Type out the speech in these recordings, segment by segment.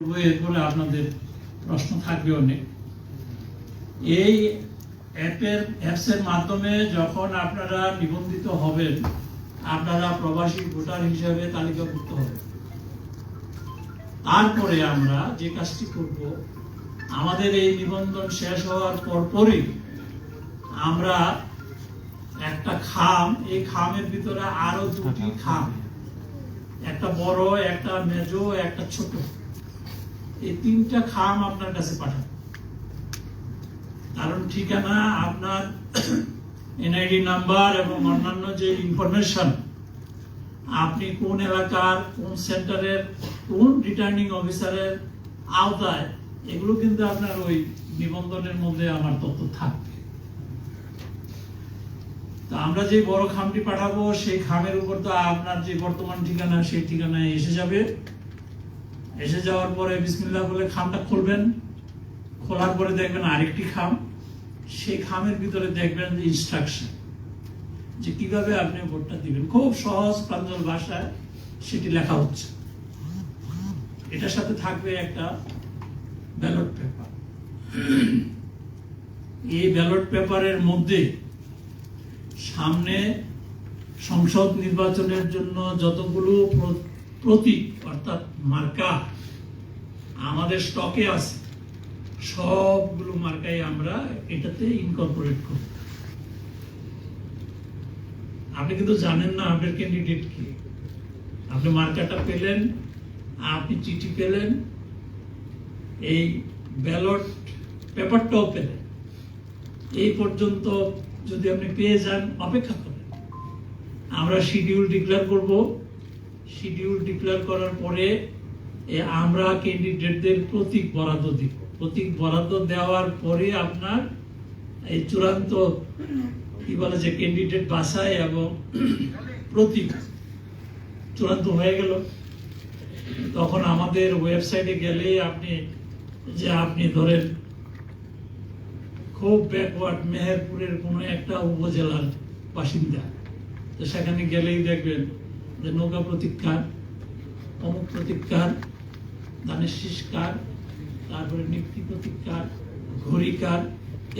এরপরে আপনাদের প্রশ্ন থাকবে অনেক। এই অ্যাপের, অ্যাপসের মাধ্যমে যখন আপনারা নিবন্ধিত হবেন, আপনারা প্রবাসী ভোটার হিসেবে তালিকাভুক্ত তারপরে আমরা যে কাজটি করব, আমাদের এই নিবন্ধন শেষ হওয়ার পরপরই আমরা একটা খাম, এই খামের ভিতরে আরও দুটি খাম। একটা বড়, একটা মেজো, একটা ছোট। এই তিনটা খাম আপনার কাছে পাঠান। কারণ ঠিকানা, আপনার এনআইডি নাম্বার এবং অন্যান্য যে ইনফরমেশন, আপনি কোন এলাকার, কোন সেন্টারের, কোন রিটার্নিং অফিসারের আওতায়, এগুলো কিন্তু আপনার ওই নিবন্ধনের মধ্যে আমার তথ্য থাকবে। তো আমরা যে বড় খামটি পাঠাবো, সেই খামের উপর তো আপনার যে বর্তমান ঠিকানা, সেই ঠিকানায় এসে যাবে। এসে যাওয়ার পরে বিসমিল্লাহ বলে খামটা খুলবেন, খোলার পরে দেখবেন আরেকটি খাম। সেই খামের ভিতরে দেখবেন যে ইনস্ট্রাকশন যে কীভাবে আপনি ভোটটা দিবেন। খুব সহজ প্রাঞ্জল ভাষায় সেটি লেখা হচ্ছে। এটার সাথে থাকবে একটা ব্যালট পেপার এই ব্যালট পেপারের মধ্যে সামনে সংসদ নির্বাচনের জন্য যতগুলো প্রতীক অর্থাৎ মার্কা, আমাদের স্টকে আছে। সবগুলো মার্কাই আমরা এটাতে ইনকর্পোরেট করব আপনি কিন্তু জানেন না আপনার ক্যান্ডিডেট কি। আপনি মার্কাটা পেলেন, আপনি চিঠি পেলেন, এই ব্যালট পেপারটাও পেলেন। এই পর্যন্ত যদি আপনি পেয়ে যান, অপেক্ষা করেন। আমরা শিডিউল ডিক্লেয়ার করব। শিডিউল ডিক্লেয়ার করার পরে আমরা ক্যান্ডিডেটদের প্রতীক বরাদ্দ দিব। প্রতীক বরাদ্দ দেওয়ার পরে আপনার এই চূড়ান্ত কি বলে যে ক্যান্ডিডেট বাসায় এবং প্রতীক চূড়ান্ত হয়ে গেল। তখন আমাদের ওয়েবসাইটে গেলে আপনি, যে আপনি ধরেন, খুব ব্যাকওয়ার্ড মেহেরপুরের কোনো একটা উপজেলার বাসিন্দা, তো সেখানে গেলেই দেখবেন যে নৌকা প্রতীক্ষার অমুক প্রতীক্ষার ধানের শীষকার, তারপরে নিক্তি প্রতীক্ষার ঘড়িকার,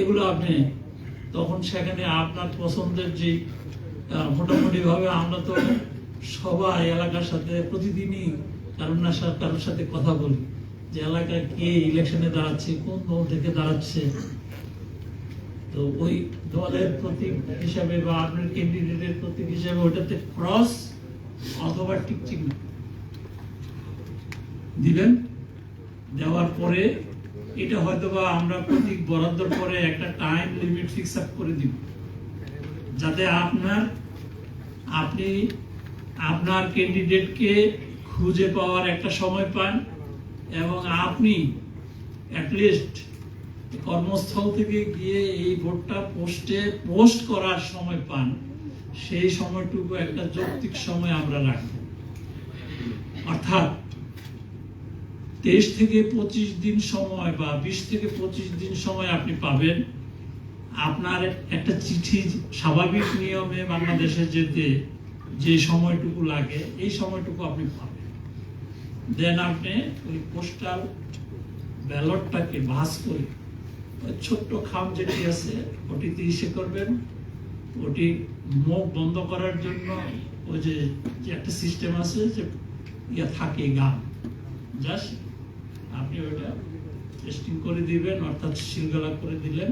এগুলো আপনি তখন সেখানে আপনার পছন্দের যে মোটামুটিভাবে আমরা তো সবাই এলাকার সাথে, প্রতিদিনই কারোর না কারোর সাথে কথা বলি যে এলাকায় কে ইলেকশনে দাঁড়াচ্ছে, কোন দল থেকে দাঁড়াচ্ছে। তো ওই দলের প্রতীক হিসাবে বা আপনার ক্যান্ডিডেটের প্রতীক হিসাবে ওটাতে ক্রস অথবা টিক চিহ্ন দিবেন? দেওয়ার পরে এটা হয়তো বা আমরা প্রতীক বরাদ্দর পরে একটা টাইম লিমিট ফিক্স আপ করে দিব। যাতে আপনার, আপনি আপনার ক্যান্ডিডেটকে খুঁজে পাওয়ার একটা সময় পান এবং আপনি অ্যাটলিস্ট কর্মস্থল থেকে গিয়ে এই ভোটটা পোস্টে পোস্ট করার সময় পান। সেই সময়টুকু একটা যৌক্তিক সময় আমরা রাখব। অর্থাৎ তেইশ থেকে পঁচিশ দিন সময় বা বিশ থেকে পঁচিশ দিন সময় আপনি পাবেন। আপনার একটা চিঠি স্বাভাবিক নিয়মে বাংলাদেশে যেতে যে সময়টুকু লাগে, এই সময়টুকু আপনি পাবেন। দেন আপনি ওই পোস্টাল ব্যালটটাকে ভাস করে ছোট্ট খাম যেটি আছে ওটিতে ইসে করবেন। ওটি মুখ বন্ধ করার জন্য ওই যে একটা সিস্টেম আছে যে ইয়া থাকে গান। জাস্ট আপনি ওটা টেস্টিং করে দিবেন, অর্থাৎ সিলগালা করে দিলেন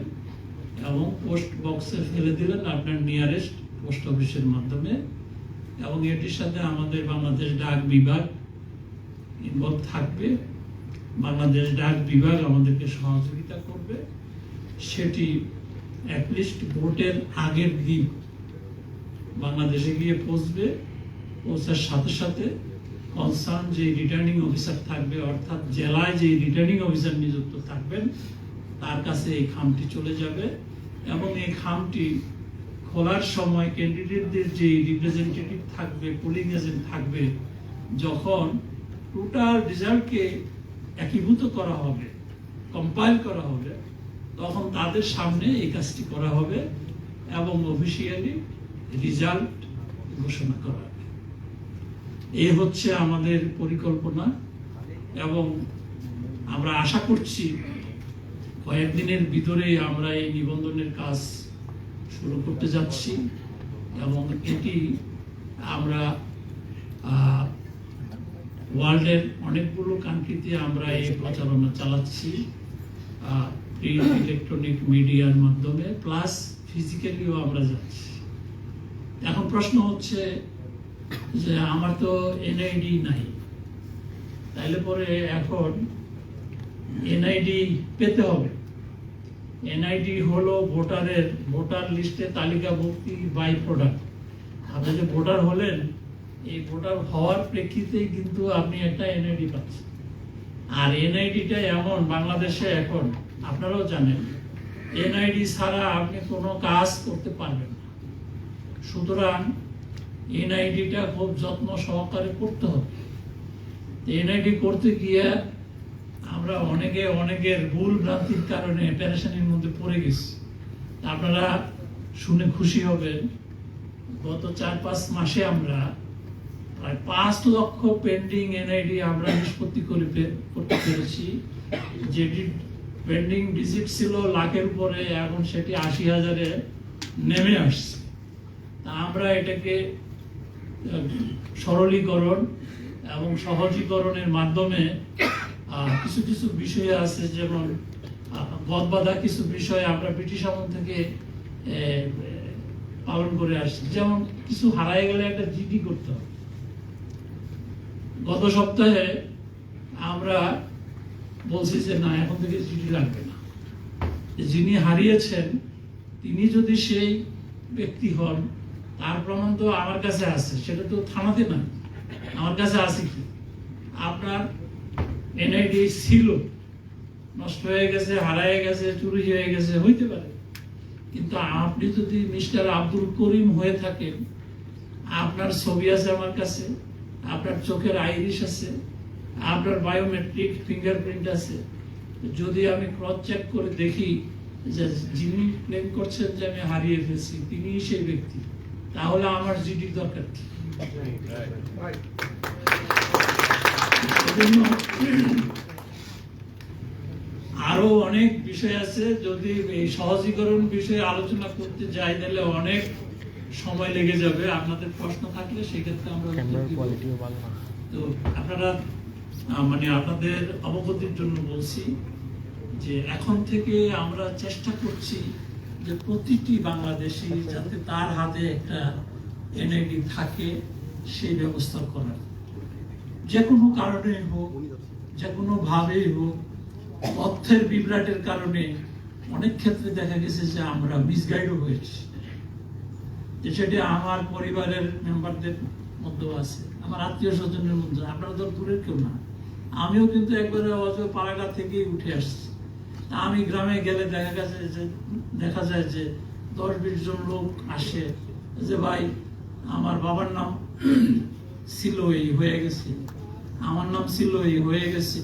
এবং পোস্ট বক্সে ফেলে দিলেন আপনার নিয়ারেস্ট পোস্ট অফিসের মাধ্যমে। এবং এটির সাথে আমাদের বাংলাদেশ ডাক বিভাগ ইনভলভ থাকবে। বাংলাদেশ ডাক বিভাগ আমাদেরকে সহযোগিতা করবে। সেটি অ্যাটলিস্ট ভোটের আগের দিন বাংলাদেশে গিয়ে পৌঁছবে। পৌঁছার সাথে সাথে কনসার্ন যে রিটার্নিং অফিসার থাকবে, অর্থাৎ জেলায় যে রিটার্নিং অফিসার নিযুক্ত থাকবেন, তার কাছে এই খামটি চলে যাবে এবং এই খামটি খোলার সময় ক্যান্ডিডেটদের যে রিপ্রেজেন্টেটিভ থাকবে পোলিং এজেন্ট থাকবে, যখন টোটাল রেজাল্টকে একীভূত করা হবে কম্পাইল করা হবে তখন তাদের সামনে এই কাজটি করা হবে এবং অফিসিয়ালি রেজাল্ট ঘোষণা করা হবে। এই হচ্ছে আমাদের পরিকল্পনা এবং আমরা আশা করছি কয়েকদিনের ভিতরেই আমরা এই নিবন্ধনের কাজ শুরু করতে যাচ্ছি এবং এটি আমরা ওয়ার্ল্ডের অনেকগুলো কান্ট্রিতে আমরা এই প্রচারণা চালাচ্ছি। প্রিন্ট ইলেকট্রনিক মিডিয়ার মাধ্যমে প্লাস ফিজিক্যালিও আমরা যাচ্ছি। এখন প্রশ্ন হচ্ছে যে আমার তো এনআইডি নাই। তাইলে পরে এখন এনআইডি পেতে হবে। এনআইডি হলো ভোটারের, ভোটার লিস্টে তালিকাভুক্তি বাই প্রোডাক্ট আপনি যে ভোটার হলেন, এই ভোটার হওয়ার প্রেক্ষিতেই কিন্তু আপনি একটা এনআইডি পাচ্ছেন। আর এনআইডিটা এমন, বাংলাদেশে এখন, আপনারাও জানেন এনআইডি ছাড়া আপনি কোনো কাজ করতে পারবেন না। সুতরাং এনআইডিটা খুব যত্ন সহকারে করতে হবে। এনআইডি করতে গিয়ে আমরা অনেকে অনেকের ভুল ভ্রান্তির কারণে প্যারেশানির মধ্যে পড়ে গেছি। আপনারা শুনে খুশি হবেন, গত চার পাঁচ মাসে আমরা প্রায় পাঁচ লক্ষ পেন্ডিং এনআইডি আমরা নিষ্পত্তি করে করতে পেরেছি যেটি পেন্ডিং ডিজিট ছিল লাখের উপরে এখন সেটি আশি হাজারে নেমে আসছে তা আমরা এটাকে সরলীকরণ এবং সহজীকরণের মাধ্যমে কিছু কিছু বিষয় আছে, যেমন বদবাধা কিছু বিষয় আমরা ব্রিটিশ আমল থেকে পালন করে আসছি। যেমন, কিছু হারায় গেলে একটা জিডি করতে হবে। গত সপ্তাহে আমরা বলছি যে না, এখন থেকে চিঠি লাগবে না। যিনি হারিয়েছেন, তিনি যদি সেই ব্যক্তি হন, তার প্রমাণ তো আমার কাছে আছে, সেটা তো থানাতে না আমার কাছে আছে কি? আপনার এনআইডি ছিল, নষ্ট হয়ে গেছে, হারায় গেছে, চুরি হয়ে গেছে, হইতে পারে। কিন্তু আপনি যদি মিস্টার আব্দুল করিম হয়ে থাকেন, আপনার ছবি আছে আমার কাছে আপনার চোখের আইরিশ আছে, আপনার বায়োমেট্রিক ফিঙ্গারপ্রিন্ট আছে। যদি আমি ক্রস চেক করে দেখি যে যিনি ক্লেম করছেন যে আমি হারিয়ে ফেলছি তিনি সেই ব্যক্তি। তাহলে আমার জিডির দরকার আরও অনেক বিষয় আছে, যদি এই সহজীকরণ বিষয়ে আলোচনা করতে যাই, তাহলে অনেক সময় লেগে যাবে আপনাদের প্রশ্ন থাকলে সেক্ষেত্রে আমরা কোয়ালিটিও ভালো না। তো আপনারা মানে আপনাদের অবগতির জন্য বলছি যে এখন থেকে আমরা চেষ্টা করছি যে প্রতিটি বাংলাদেশি যাতে তার হাতে একটা এনআইডি থাকে সেই ব্যবস্থা করার। যে কোনো কারণে হোক যে কোনো ভাবেই হোক অর্থের বিভ্রাটের কারণে অনেক ক্ষেত্রে দেখা গেছে যে আমরা মিসগাইডও হয়েছি। যে সেটি আমার পরিবারের মেম্বারদের মধ্যেও আছে, আমার আত্মীয় স্বজনের মধ্যে আপনারা তো দূরের কেউ না। আমিও কিন্তু একবারে অজ পাড়াঘাট থেকেই উঠে আসছি। আমি গ্রামে গেলে দেখা গেছে যে, দেখা যায় যে দশ বিশ জন লোক আসে যে, ভাই, আমার বাবার নাম ছিল এই হয়ে গেছে। আমার নাম ছিল এই হয়ে গেছে।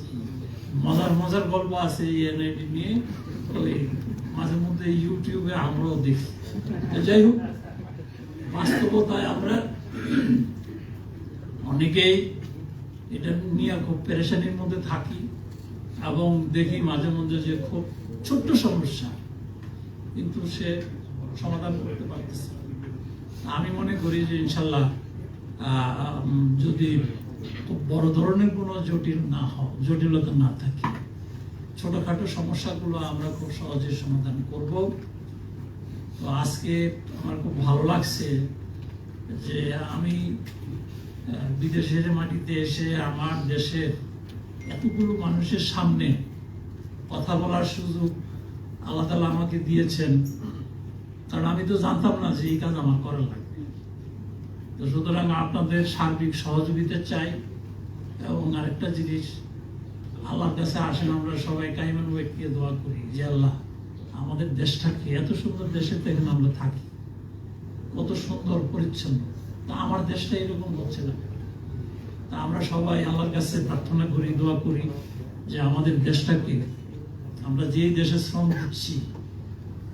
মজার মজার গল্প আছে এই এনআইডি নিয়ে। ওই মাঝে মধ্যে ইউটিউবে আমরাও দেখি। যাই হোক বাস্তবতায় আমরা অনেকেই এটা নিয়ে খুব পেরেশানির মধ্যে থাকি এবং দেখি মাঝে মধ্যে যে খুব ছোট্ট সমস্যা, কিন্তু সে সমাধান করতে পারতেছে আমি মনে করি যে ইনশাল্লাহ যদি খুব বড় ধরনের কোনো জটিল না হয় জটিলতা না থাকে, ছোটোখাটো সমস্যাগুলো আমরা খুব সহজে সমাধান করব। তো আজকে আমার খুব ভালো লাগছে যে আমি বিদেশের মাটিতে এসে আমার দেশের এতগুলো মানুষের সামনে কথা বলার সুযোগ আল্লাহ তালা আমাকে দিয়েছেন। কারণ আমি তো জানতাম না যে এই কাজ আমার করা লাগবে। তো সুতরাং আপনাদের সার্বিক সহযোগিতা চাই এবং আরেকটা জিনিস, আল্লাহর কাছে আসেন, আমরা সবাই কাইমান ব্যক্তিকে দোয়া করি। যে আল্লাহ। আমাদের দেশটাকে, এত সুন্দর দেশে দেখেন আমরা থাকি। কত সুন্দর, পরিচ্ছন্ন। তা আমার দেশটা এরকম হচ্ছে না। তা আমরা সবাই আল্লাহর কাছে প্রার্থনা করি, দোয়া করি যে আমাদের দেশটাকে, আমরা যেই দেশে শ্রম দিচ্ছি,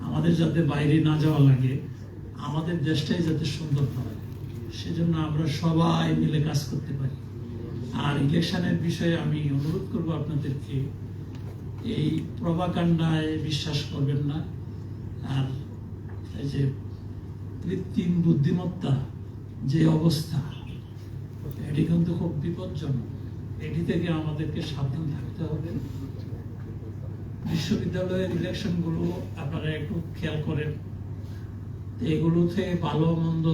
আমাদের যাতে বাইরে না যাওয়া লাগে, আমাদের দেশটাই যাতে সুন্দর হয়। সেজন্য আমরা সবাই মিলে কাজ করতে পারি। আর ইলেকশনের বিষয়ে আমি অনুরোধ করব আপনাদেরকে এই প্রভাকাণ্ডায় বিশ্বাস করবেন না। আর এই যে কৃত্রিম বুদ্ধিমত্তা, যে অবস্থা, এটি কিন্তু খুব বিপজ্জনক। এটি থেকে আমাদেরকে সাবধান থাকতে হবে। বিশ্ববিদ্যালয়ের ইলেকশনগুলো আপনারা একটু খেয়াল করেন। তো এগুলোতে ভালো মন্দ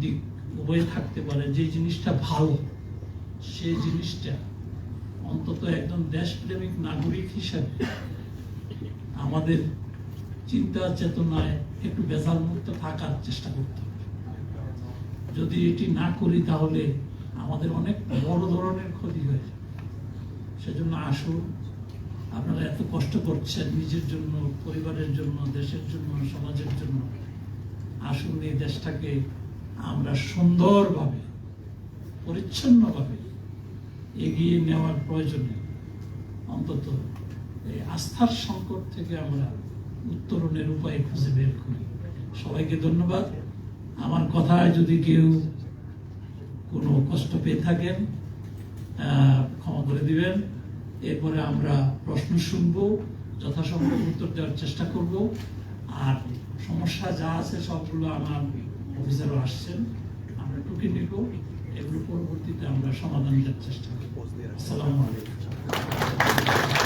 দিক উভয় থাকতে পারে। যে জিনিসটা ভালো সেই জিনিসটা অন্তত একজন দেশপ্রেমিক নাগরিক হিসাবে আমাদের চিন্তা চেতনায় একটু বেজাল মুক্ত থাকার চেষ্টা করতে হবে। যদি এটি না করি তাহলে আমাদের অনেক বড় ধরনের ক্ষতি হয়ে যাবে। সেজন্য আসুন, আপনারা এত কষ্ট করছেন নিজের জন্য, পরিবারের জন্য, দেশের জন্য, সমাজের জন্য। আসুন এই দেশটাকে আমরা সুন্দরভাবে, পরিচ্ছন্নভাবে এগিয়ে নেওয়ার প্রয়োজনে অন্তত এই আস্থার সংকট থেকে আমরা উত্তরণের উপায় খুঁজে বের করি। সবাইকে ধন্যবাদ। আমার কথায় যদি কেউ কোনো কষ্ট পেয়ে থাকেন ক্ষমা করে দিবেন। এরপরে আমরা প্রশ্ন শুনব, যথাসম্ভব উত্তর দেওয়ার চেষ্টা করব। আর সমস্যা যা আছে সবগুলো আমার অফিসারও আসছেন, আমরা টুকে নিব। এগুলো পরবর্তীতে আমরা সমাধান দেওয়ার চেষ্টা করব। Selamun Aleyküm.